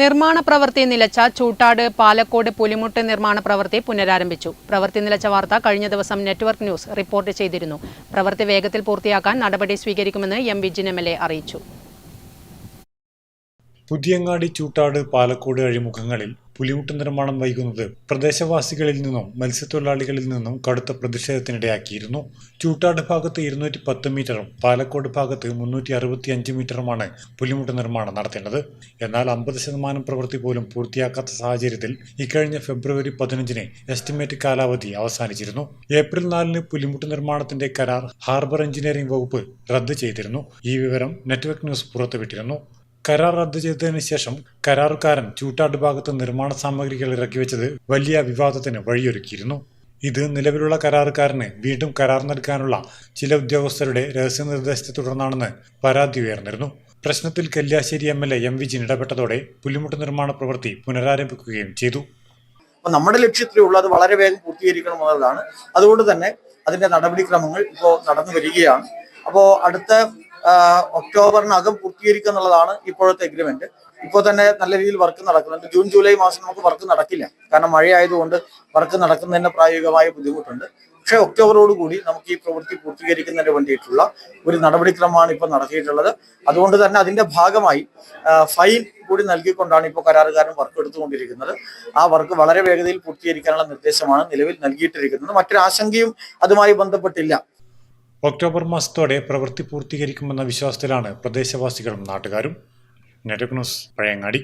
നിർമ്മാണ പ്രവൃത്തി നിലച്ച ചൂട്ടാട് പാലക്കോട് പുലിമുട്ട് നിർമ്മാണ പ്രവൃത്തി പുനരാരംഭിച്ചു. പ്രവൃത്തി നിലച്ച വാർത്ത കഴിഞ്ഞ ദിവസം നെറ്റ്വർക്ക് ന്യൂസ് റിപ്പോർട്ട് ചെയ്തിരുന്നു. പ്രവൃത്തി വേഗത്തിൽ പൂർത്തിയാക്കാൻ നടപടി സ്വീകരിക്കുമെന്ന് എം വിജിൻ എം എൽ അറിയിച്ചു. പുതിയങ്ങാടി ചൂട്ടാട് പാലക്കോട് അഴിമുഖങ്ങളിൽ പുലിമുട്ട് നിർമ്മാണം വൈകുന്നത് പ്രദേശവാസികളിൽ നിന്നും മത്സ്യത്തൊഴിലാളികളിൽ നിന്നും കടുത്ത പ്രതിഷേധത്തിനിടയാക്കിയിരുന്നു. ചൂട്ടാട് ഭാഗത്ത് ഇരുന്നൂറ്റി പത്ത് മീറ്ററും പാലക്കോട് ഭാഗത്ത് മുന്നൂറ്റി അറുപത്തി അഞ്ച് മീറ്ററുമാണ് പുലിമുട്ട് നിർമ്മാണം നടത്തേണ്ടത്. എന്നാൽ അമ്പത് ശതമാനം പ്രവൃത്തി പോലും പൂർത്തിയാക്കാത്ത സാഹചര്യത്തിൽ ഇക്കഴിഞ്ഞ ഫെബ്രുവരി പതിനഞ്ചിന് എസ്റ്റിമേറ്റ് കാലാവധി അവസാനിച്ചിരുന്നു. ഏപ്രിൽ നാലിന് പുലിമുട്ട് നിർമ്മാണത്തിന്റെ കരാർ ഹാർബർ എഞ്ചിനീയറിംഗ് വകുപ്പ് റദ്ദ് ചെയ്തിരുന്നു. ഈ വിവരം നെറ്റ്വർക്ക് ന്യൂസ് പുറത്തുവിട്ടിരുന്നു. കരാർ റദ്ദു ചെയ്തതിനു ശേഷം കരാറുകാരൻ ചൂട്ടാട് ഭാഗത്ത് നിർമ്മാണ സാമഗ്രികൾ ഇറക്കി വെച്ചത് വലിയ വിവാദത്തിന് വഴിയൊരുക്കിയിരുന്നു. ഇത് നിലവിലുള്ള കരാറുകാരന് വീണ്ടും കരാർ നൽകാനുള്ള ചില ഉദ്യോഗസ്ഥരുടെ രഹസ്യ നിർദ്ദേശത്തെ തുടർന്നാണെന്ന് പരാതി ഉയർന്നിരുന്നു. പ്രശ്നത്തിൽ Kalliasseri M L A M Vijin ഇടപെട്ടതോടെ പുലിമുട്ട് നിർമ്മാണ പ്രവൃത്തി പുനരാരംഭിക്കുകയും ചെയ്തു. നമ്മുടെ ലക്ഷ്യത്തിലുള്ളത് വളരെ വേഗം പൂർത്തീകരിക്കണം എന്നുള്ളതാണ് അതുകൊണ്ട് തന്നെ അതിന്റെ നടപടിക്രമങ്ങൾ ഇപ്പോൾ നടന്നു വരികയാണ്. അപ്പോൾ അടുത്ത ഒക്ടോബറിനകം പൂർത്തീകരിക്കുക എന്നുള്ളതാണ് ഇപ്പോഴത്തെ എഗ്രിമെന്റ് ഇപ്പോൾ തന്നെ നല്ല രീതിയിൽ വർക്ക് നടക്കുന്നുണ്ട്. ജൂൺ ജൂലൈ മാസം നമുക്ക് വർക്ക് നടക്കില്ല. കാരണം മഴയായതുകൊണ്ട് വർക്ക് നടക്കുന്നതിന് പ്രായോഗികമായ ബുദ്ധിമുട്ടുണ്ട്. പക്ഷേ ഒക്ടോബറോട് കൂടി നമുക്ക് ഈ പ്രവൃത്തി പൂർത്തീകരിക്കുന്നതിന് വേണ്ടിയിട്ടുള്ള ഒരു നടപടിക്രമമാണ് ഇപ്പോൾ നടത്തിയിട്ടുള്ളത്. അതുകൊണ്ട് തന്നെ അതിന്റെ ഭാഗമായി ഫൈൻ കൂടി നൽകിക്കൊണ്ടാണ് ഇപ്പോൾ കരാറുകാരൻ വർക്ക് എടുത്തുകൊണ്ടിരിക്കുന്നത്. ആ വർക്ക് വളരെ വേഗതയിൽ പൂർത്തീകരിക്കാനുള്ള നിർദ്ദേശമാണ് നിലവിൽ നൽകിയിട്ടിരിക്കുന്നത്. മറ്റൊരു ആശങ്കയും അതുമായി ബന്ധപ്പെട്ടില്ല. ഒക്ടോബർ മാസത്തോടെ പ്രവൃത്തി പൂർത്തീകരിക്കുമെന്ന വിശ്വാസത്തിലാണ് പ്രദേശവാസികളും നാട്ടുകാരും. നെറ്റക് ന്യൂസ് പഴയങ്ങാടി